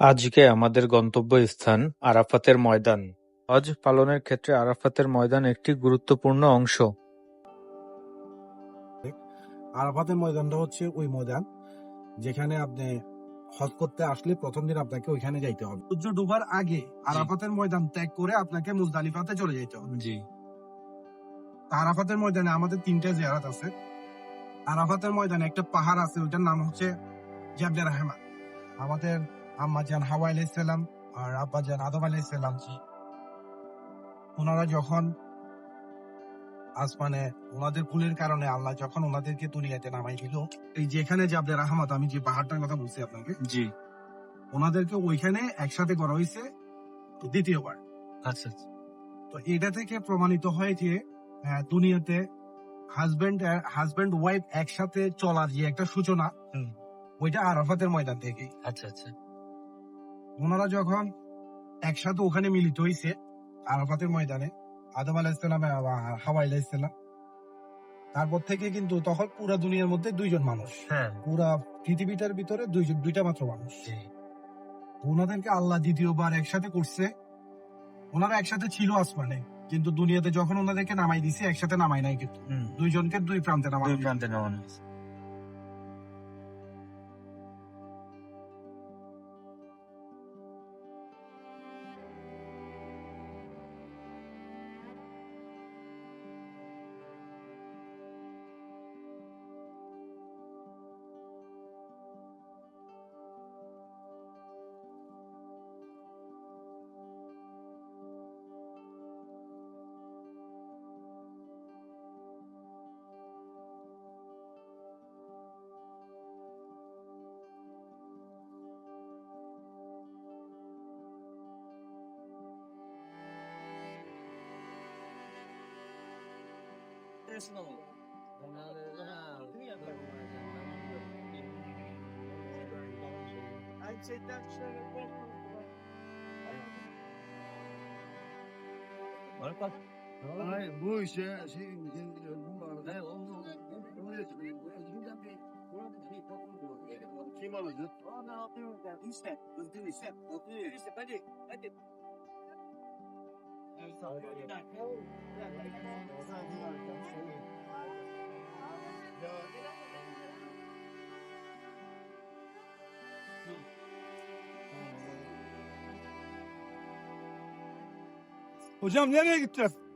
আজকে আমাদের গন্তব্যস্থান আরাফাতের ময়দান। হজ পালনের ক্ষেত্রে আরাফাতের ময়দান একটি গুরুত্বপূর্ণ অংশ। আরাফাতের ময়দানটা হচ্ছে ওই ময়দান যেখানে আপনি হজ করতে আসলে প্রথম দিন আপনাকে ওইখানে যাইতে হবে। সূর্য ডুবার আগে আরাফাতের ময়দান ত্যাগ করে আপনাকে মুজদালিফাতে চলে যেতে হবে। জি। আরাফাতের ময়দানে আমাদের তিনটা জিয়ারাত আছে। আরাফাতের ময়দানে একটা পাহাড় আছে ওইটার নাম হচ্ছে জাবলে রাহমা আমাদের আম্মা জান হাওয়া আলাইসাল্লাম আর আব্বা জান আদম আলাইসাল্লাম জি। ওনারা যখন আসমানে ওনাদের ভুলের কারণে আল্লাহ যখন ওনাদেরকে দুনিয়াতে নামাই দিল এই যেখানে জাবলে রাহমাত আমি যে পাহাড়টার কথা বলছি আপনাকে জি। ওনাদেরকে ওইখানে একসাথে করা হয়েছে দ্বিতীয়বার। আচ্ছা তো এটা থেকে প্রমাণিত হয় যে দুনিয়াতে হাজবেন্ড হাজবেন্ড ওয়াইফ একসাথে চলার যে একটা সূচনা। ওইটা আরাফাতের ময়দান থেকে আচ্ছা আচ্ছা। ওনারা যখন একসাথে ওখানে মিলিত হয়েছে আরাফাতের ময়দানে আদম আলাহিসাল্লাম হাওয়া আলাহিসাল্লাম তারপর থেকে কিন্তু তখন পুরা দুনিয়ার মধ্যে দুইজন মানুষ। হ্যাঁ। পুরা পৃথিবীটার ভিতরে দুইজন দুইটা মাত্র মানুষ। ওনাদেরকে আল্লাহ দ্বিতীয়বার একসাথে করছে। ওনারা একসাথে ছিল আসমানে কিন্তু দুনিয়াতে যখন ওনাদেরকে নামাই দিছে একসাথে নামাই নাই কিন্তু। দুইজনকে দুই প্রান্তে নামাই দুই প্রান্তে নামানো। personal. I'd say that's a personal. Marka. Hayır bu işe şey bu arada onu kim alacak? Onu alıyorum ben. İşte, işte, işte, hadi, hadi. Hocam nereye gideceğiz?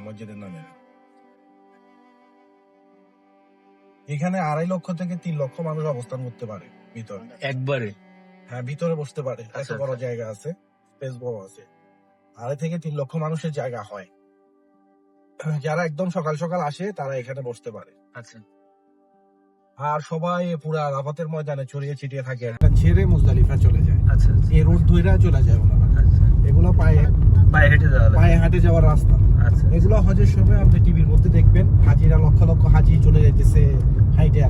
মসজিদের নামে এখানে আড়াই লক্ষ থেকে তিন লক্ষ মানুষ অবস্থান করতে পারে ভিতরে। একবারে? হ্যাঁ ভিতরে বসতে পারে এত আচ্ছা, বড় আচ্ছা। জায়গা আছে স্পেস বড় আছে। আড়াই থেকে তিন লক্ষ মানুষের জায়গা হয়। যারা একদম সকাল সকাল আসে তারা এখানে বসতে পারে। আচ্ছা। আর সবাই পুরা রাফাতের ময়দানে ছড়িয়ে ছিটিয়ে থাকে। একটা ছেড়ে মুজদালিফা চলে যায়। আচ্ছা এই রোড ধইরা চলে যায় ওনারা। আচ্ছা এগুলো পায়ে পায়ে হেঁটে যাওয়া পায়ে হাঁটে যাওয়ার রাস্তা। আচ্ছা। এগুলো হজের সময় আপনি টিভির মধ্যে দেখবেন হাজিরা লক্ষ লক্ষ হাজি চলে যাইতেছে হাইটা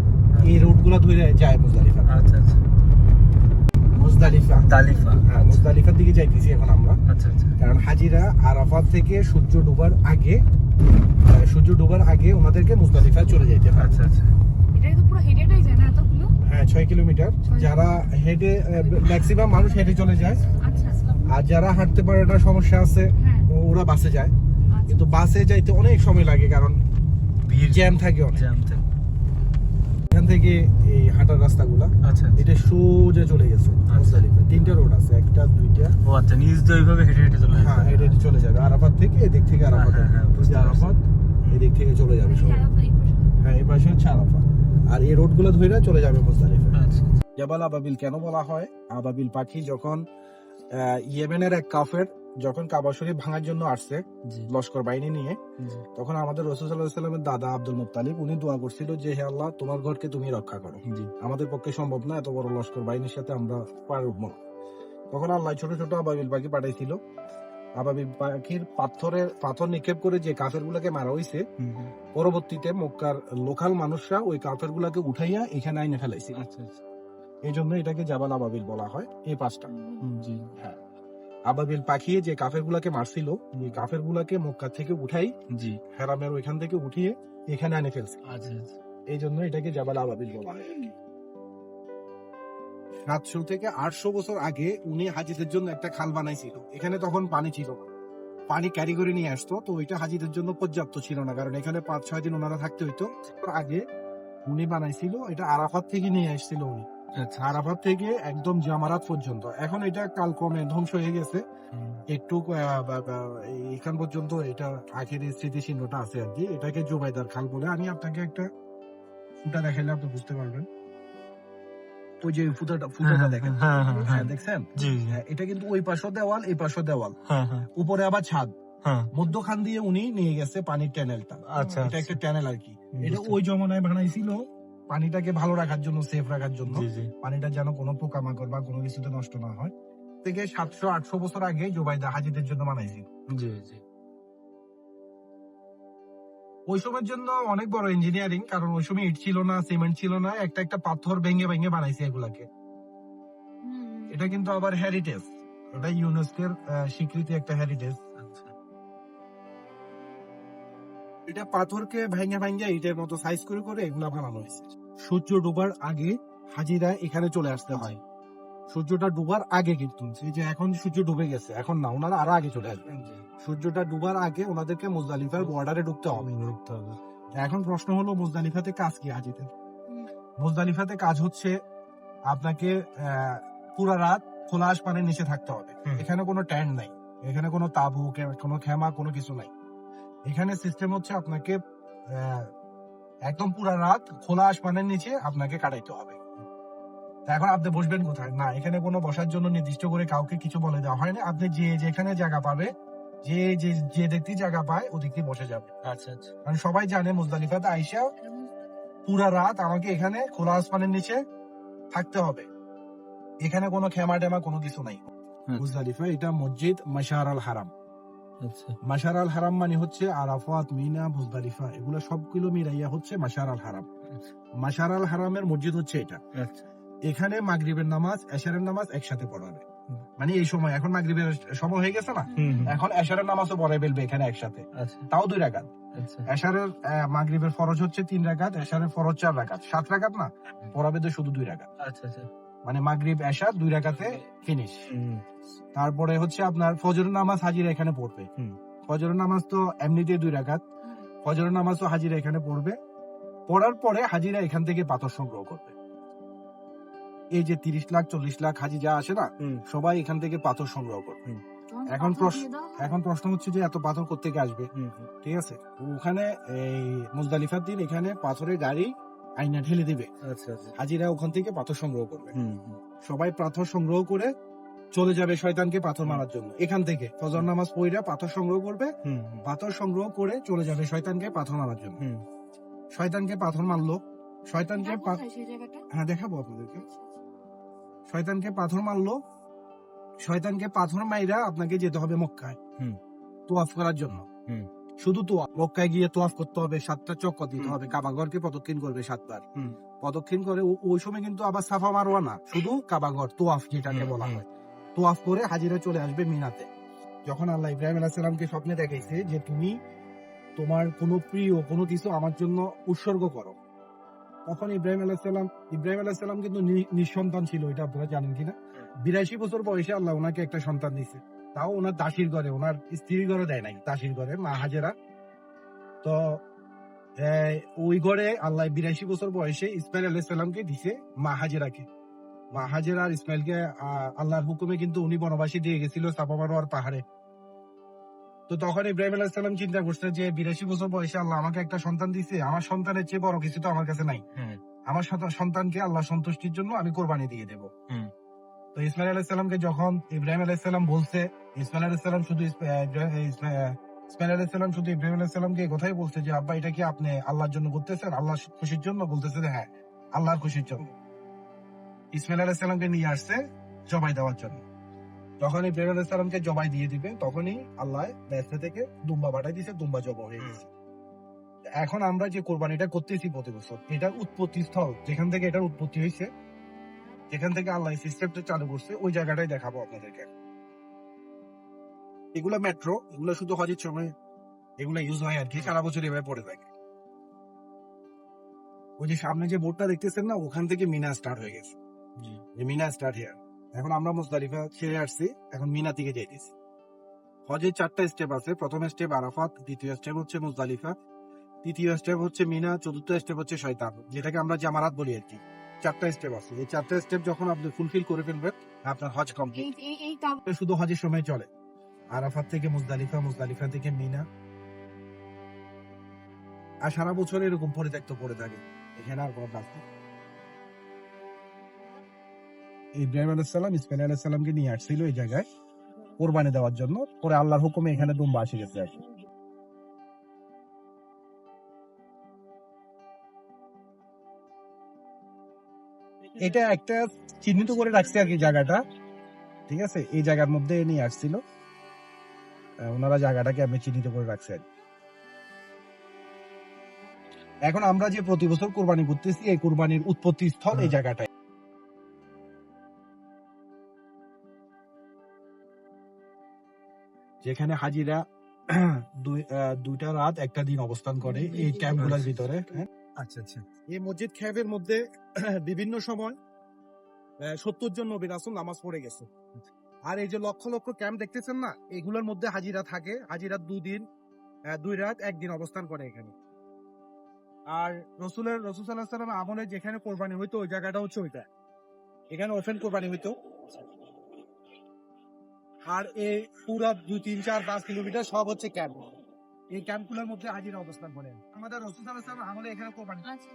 এই রোডগুলা ধরে যায় মুজদালিফা। আচ্ছা আচ্ছা। মুজদালিফা। হ্যাঁ মুজদালিফার দিকে যাইতেছি এখন আমরা। আচ্ছা আচ্ছা। কারণ হাজিরা আরাফাত থেকে সূর্য ডুবার আগে সূর্য ডুবার আগে ওনাদেরকে মুজদালিফা চলে যাইতে হয়। আচ্ছা আচ্ছা। এটা তো পুরো হেডেটাই যায় না এতগুলো? হ্যাঁ ছয় কিলোমিটার। যারা হেঁটে ম্যাক্সিমাম মানুষ হেঁটে চলে যায়। আচ্ছা আর যারা হাঁটতে পারে না সমস্যা আছে। হ্যাঁ। ওরা বাসে যায়। আচ্ছা। কিন্তু বাসে যাইতে অনেক সময় লাগে কারণ ভিড় জ্যাম থাকে অনেক। জ্যাম থাকে। এখান থেকে এই হাঁটার রাস্তাগুলা আচ্ছা আচ্ছা। এটা সোজা চলে গেছে মুজদালিফা তিনটা রোড আছে একটা দুইটা। ও আচ্ছা নিজ দিয়ে ওইভাবে হেঁটে হেঁটে চলে হ্যাঁ যাবে। হেঁটে হেঁটে চলে যাবে। আরাফাত থেকে এদিক থেকে আরাফাত হ্যাঁ, হ্যাঁ, আরাফাত এদিক থেকে চলে যাবে হ্যাঁ এই পাশে হচ্ছে আরাফাত। আর এই রোডগুলো ধরে চলে যাবে মুজদালিফা আচ্ছা জাবাল আবাবিল কেন বলা হয়? আবাবিল পাখি যখন ইয়েমেনের এক কাফের যখন কাবা শরীফ ভাঙার জন্য আসছে লস্কর বাহিনী নিয়ে তখন আমাদের রসুল্লাহামের দাদা আব্দুল মুত্তালিব উনি দোয়া করছিল যে হে আল্লাহ তোমার ঘরকে তুমি রক্ষা করো। জি। আমাদের পক্ষে সম্ভব না এত বড় লস্কর বাহিনীর সাথে আমরা পার উঠবো না। তখন আল্লাহ ছোট ছোট আবাবিল পাখি পাঠাইছিল। আবাবিল পাখির পাথরের পাথর নিক্ষেপ করে যে কাফের গুলাকে মারা হয়েছে। পরবর্তীতে মক্কার লোকাল মানুষরা ওই কাফের গুলাকে উঠাইয়া এখানে আইনে ফেলাইছে। আচ্ছা আচ্ছা। এই জন্য এটাকে জাবাল আবাবিল বলা হয় এই পাঁচটা। জি। আবাবিল পাখি যে কাফের গুলাকে মারছিল এই কাফের গুলাকে মক্কা থেকে উঠাই জি। হেরামের ওইখান থেকে উঠিয়ে এখানে আনে ফেলছে। আচ্ছা আচ্ছা। এই জন্য এটাকে জাবাল আবাবিল বলা হয় সাতশো থেকে আটশো বছর আগে উনি হাজিদের জন্য একটা খাল বানাইছিল। এখানে তখন পানি ছিল। পানি ক্যারি করে নিয়ে আসতো তো ওইটা হাজিদের জন্য পর্যাপ্ত ছিল না কারণ এখানে পাঁচ ছয় দিন ওনারা থাকতে হইতো। আগে উনি বানাইছিল এটা আরাফাত থেকে নিয়ে আসছিল উনি। আচ্ছা। আরাফাত থেকে একদম জামারাত পর্যন্ত। এখন এটা কালক্রমে ধ্বংস হয়ে গেছে। একটু এখান পর্যন্ত এটা আখের স্মৃতিচিহ্নটা আছে আর কি। এটাকে জোবাইদার খাল বলে আমি আপনাকে একটা ফুটা দেখাইলে আপনি বুঝতে পারবেন। ওই যে ফুটাটা ফুটাটা দেখেন। দেখছেন? এটা কিন্তু ওই পাশও দেওয়াল এই পাশও দেওয়াল। হ্যাঁ হ্যাঁ। উপরে আবার ছাদ। হ্যাঁ। মধ্যখান দিয়ে উনি নিয়ে গেছে পানির ট্যানেলটা আচ্ছা এটা একটা ট্যানেল আর কি। এটা ওই জমানায় বানাইছিল। পানিটাকে ভালো রাখার জন্য সেফ রাখার জন্য। পানিটা যেন কোনো পোকামাকড় বা কোনো কিছুতে নষ্ট না হয়। থেকে সাতশো আটশো বছর আগে জোবাইদা হাজিদের জন্য বানাইছিল। জি জি। ওই সময়ের জন্য অনেক বড় ইঞ্জিনিয়ারিং কারণ ওই সময় ইট ছিল না সিমেন্ট ছিল না একটা একটা পাথর ভেঙে ভেঙে বানাইছে এগুলাকে। এটা কিন্তু আবার হেরিটেজ এটা ইউনেস্কোর স্বীকৃতি একটা হেরিটেজ আচ্ছা। এটা পাথরকে ভেঙে ভেঙে ইটের মতো সাইজ করে করে এগুলা বানানো হয়েছে। সূর্য ডুবার আগে হাজিরা এখানে চলে আসতে হয়। সূর্যটা ডুবার আগে কিন্তু এই যে এখন সূর্য ডুবে গেছে এখন না ওনারা আরও আগে চলে আসবেন সূর্যটা ডুবার আগে ওনাদেরকে মুজদালিফার বর্ডারে ঢুকতে হবে। দেখতে হবে। এখন প্রশ্ন হলো মুজদালিফাতে কাজ কি হাজিদের? মুজদালিফাতে কাজ হচ্ছে আপনাকে পুরা রাত খোলা আসমানের নিচে থাকতে হবে। এখানে কোনো ট্যান্ট নাই এখানে কোনো তাবু কোনো খেমা কোনো কিছু নাই। এখানে সিস্টেম হচ্ছে আপনাকে আহ, একদম পুরা রাত খোলা আসমানের নিচে আপনাকে কাটাইতে হবে। তা এখন আপনি বসবেন কোথায়? না এখানে কোনো বসার জন্য নির্দিষ্ট করে কাউকে কিছু বলে দেওয়া হয় না আপনি যে যেখানে জায়গা পাবে যে যে যে দেখতে জায়গা পায় ওদিকে বসে যাবে। আচ্ছা আচ্ছা। কারণ সবাই জানে মুজদালিফাতে আইসা পুরা রাত আমাকে এখানে খোলা আসমানের নিচে থাকতে হবে। এখানে কোনো খেমা টেমা কোনো কিছু নাই। আচ্ছা। মুজদালিফা এটা মসজিদ মাশার আল হারাম। আচ্ছা। মাশার আল হারাম মানে হচ্ছে আরাফাত মিনা মুজদালিফা এগুলো সবগুলো মিলাইয়া হচ্ছে মাশার আল হারাম। আচ্ছা। মাশার আল হারামের মসজিদ হচ্ছে এটা। আচ্ছা। এখানে মাগরিবের নামাজ এশারের নামাজ একসাথে পড়াবে। মানে এই সময় এখন মাগরিবের সময় হয়ে গেছে না? এখন এশারের নামাজও পড়াই ফেলবে এখানে একসাথে। আচ্ছা। তাও দুই রাকাত। আচ্ছা। এশারের মাগরিবের ফরজ হচ্ছে তিন রাকাত এশারের ফরজ চার রাকাত। সাত রাকাত না? পড়াবে তো শুধু দুই রাকাত। আচ্ছা আচ্ছা। মানে মাগরিব এশা দুই রাকাতে ফিনিশ তারপরে হচ্ছে আপনার ফজরের নামাজ হাজিরা এখানে পড়বে। ফজরের নামাজ তো এমনিতেই দুই রাকাত। ফজরের নামাজ তো হাজিরা এখানে পড়বে। পড়ার পরে হাজিরা এখান থেকে পাথর সংগ্রহ করবে। এই যে তিরিশ লাখ চল্লিশ লাখ হাজি যা আসে না সবাই এখান থেকে পাথর সংগ্রহ করবে এখন প্রশ্ন- এখন প্রশ্ন হচ্ছে যে এত পাথর কোথেকে আসবে? ঠিক আছে? ওখানে এই মুজদালিফার দিন এখানে পাথরের গাড়ি আইনা ঢেলে দিবে। আচ্ছা আচ্ছা। হাজিরা ওখান থেকে পাথর সংগ্রহ করবে। সবাই পাথর সংগ্রহ করে চলে যাবে শয়তানকে পাথর মারার জন্য। এখান থেকে ফজর নামাজ পড়িরা পাথর সংগ্রহ করবে পাথর সংগ্রহ করে চলে যাবে শয়তানকে পাথর মারার জন্য। হুম। শয়তানকে পাথর মারলো। শয়তানকে হ্যাঁ দেখাবো আপনাদেরকে। শয়তানকে পাথর মারলো শয়তানকে পাথর মাইরা আপনাকে যেতে হবে মক্কায়। তোয়াফ করার জন্য। শুধু তোয়াফ মক্কায় গিয়ে তোয়াফ করতে হবে সাতটা চক্কর দিতে। হবে কাবাগরকে প্রদক্ষিণ করবে সাতবার। প্রদক্ষিণ করে ওই সময় কিন্তু আবার সাফা মারোয়া না শুধু কাবাঘর তোয়াফ যেটাকে বলা হয়। তোয়াফ করে হাজিরা চলে আসবে মিনাতে। যখন আল্লাহ ইব্রাহিম আলাহিসাল্লামকে স্বপ্নে দেখাইছে যে তুমি তোমার কোনো প্রিয় কোনো কিছু আমার জন্য উৎসর্গ করো। তখন ইব্রাহিম আলাহিসাল্লাম ইব্রাহিম আলাহিসাল্লাম কিন্তু নি- নিঃসন্তান ছিল এটা আপনারা জানেন কিনা? বিরাশি বছর বয়সে আল্লাহ ওনাকে একটা সন্তান দিছে। তাও ওনার দাসির ঘরে ওনার স্ত্রীর ঘরে দেয় নাই দাসির ঘরে মা হাজেরা। তো ওই ঘরে আল্লাহ বিরাশি বছর বয়সে ইসমাইল আলাহিসাল্লামকে দিছে মা হাজেরাকে। মা হাজেরা আর ইসমাইলকে আল্লাহর হুকুমে কিন্তু উনি বনবাসী দিয়ে গেছিল সাপা মারোয়ার পাহাড়ে। তো তখন ইব্রাহিম আলাহিসাল্লাম চিন্তা করছে যে বিরাশি বছর বয়সে আল্লাহ আমাকে একটা সন্তান দিছে। আমার সন্তানের চেয়ে বড় কিছু তো আমার কাছে নাই। আমার সন্তানকে আল্লাহ সন্তুষ্টির জন্য আমি কোরবানি দিয়ে দেব। তো ইসমাইল আলাইসাল্লামকে যখন ইব্রাহিম আলাইসাল্লাম বলছে ইসমাইল শুধু ইসমাইল শুধু ইব্রাহিম কথাই বলছে যে আব্বা এটা কি আপনি আল্লাহর জন্য করতেছেন? আল্লাহর খুশির জন্য? বলতেছে যে হ্যাঁ আল্লাহর খুশির জন্য। ইসমাইল আলাইসাল্লামকে নিয়ে আসছে জবাই দেওয়ার জন্য। যখন ইব্রাহিম আলাইসাল্লামকে জবাই দিয়ে দিবে তখনই আল্লাহ ব্যস্ত থেকে দুম্বা পাঠাই দিছে দুম্বা জব হয়ে গেছে। এখন আমরা যে কোরবানিটা করতেছি প্রতি বছর এটার উৎপত্তি স্থল যেখান থেকে এটার উৎপত্তি হয়েছে যেখান থেকে আল্লাহ সিস্টেমটা চালু করছে ওই জায়গাটাই দেখাবো আপনাদেরকে। এগুলো মেট্রো এগুলো শুধু হজের সময় এগুলো ইউজ হয় আর কি সারা বছর এভাবে পড়ে থাকে। ওই যে সামনে যে বোর্ডটা দেখতেছেন না ওখান থেকে মিনা স্টার্ট হয়ে গেছে। মিনা স্টার্ট হিয়ার এখন আমরা মুজদালিফা ছেড়ে আসছি এখন মিনা থেকে যাইতেছি। হজের চারটা স্টেপ আছে প্রথম স্টেপ আরাফাত দ্বিতীয় স্টেপ হচ্ছে মুজদালিফা তৃতীয় স্টেপ হচ্ছে মিনা চতুর্থ স্টেপ হচ্ছে শয়তান যেটাকে আমরা জামারাত বলি আর কি। চারটা স্টেপ আছে। এই চারটা স্টেপ যখন আপনি ফুলফিল করে ফেলবেন আপনার হজ কমপ্লিট শুধু হজের সময় চলে। আরাফাত থেকে মুজদালিফা মুজদালিফা থেকে মিনা। আর সারা বছর এরকম পরিত্যক্ত পড়ে থাকে। এখানে আর কোনো কাজ নেই। ইব্রাহিম আলাইসাল্লাম ইসমাইল আলাইসাল্লামকে নিয়ে আসছিল এই জায়গায় কোরবানি দেওয়ার জন্য। পরে আল্লাহর হুকুমে এখানে দুম্বা আসে গেছে আর এটা একটা চিহ্নিত করে রাখছে আর কি জায়গাটা। ঠিক আছে? এই জায়গার মধ্যে নিয়ে আসছিল। ওনারা জায়গাটাকে আমি চিহ্নিত করে রাখছে আর এখন আমরা যে প্রতি বছর কোরবানি করতেছি, এই কোরবানির উৎপত্তি স্থল এই জায়গাটায়। যেখানে হাজিরা দুই দুইটা রাত একটা দিন অবস্থান করে এই ক্যাম্পগুলোর ভিতরে হ্যাঁ? আচ্ছা আচ্ছা। এই মসজিদ খ্যাবের মধ্যে বিভিন্ন সময় সত্তর জন নবী রাসুল নামাজ পড়ে গেছে। আর এই যে লক্ষ লক্ষ ক্যাম্প দেখতেছেন না এগুলোর মধ্যে হাজিরা থাকে। হাজিরা দুদিন দুই রাত একদিন অবস্থান করে এখানে। আর রসুলের রসুল সাল্লাহ সাল্লাম আমলে যেখানে কোরবানি হইতো ওই জায়গাটা হচ্ছে ওইটা। এখানে ওপেন কোরবানি হইতো। আর এই পুরো দু তিন, চার, পাঁচ কিলোমিটার সব হচ্ছে ক্যাম্প এই ক্যাম্পগুলোর মধ্যে হাজিরা অবস্থান করে আমাদের রসুল সাল্লাহ আমলে এখানে কোরবানি আচ্ছা।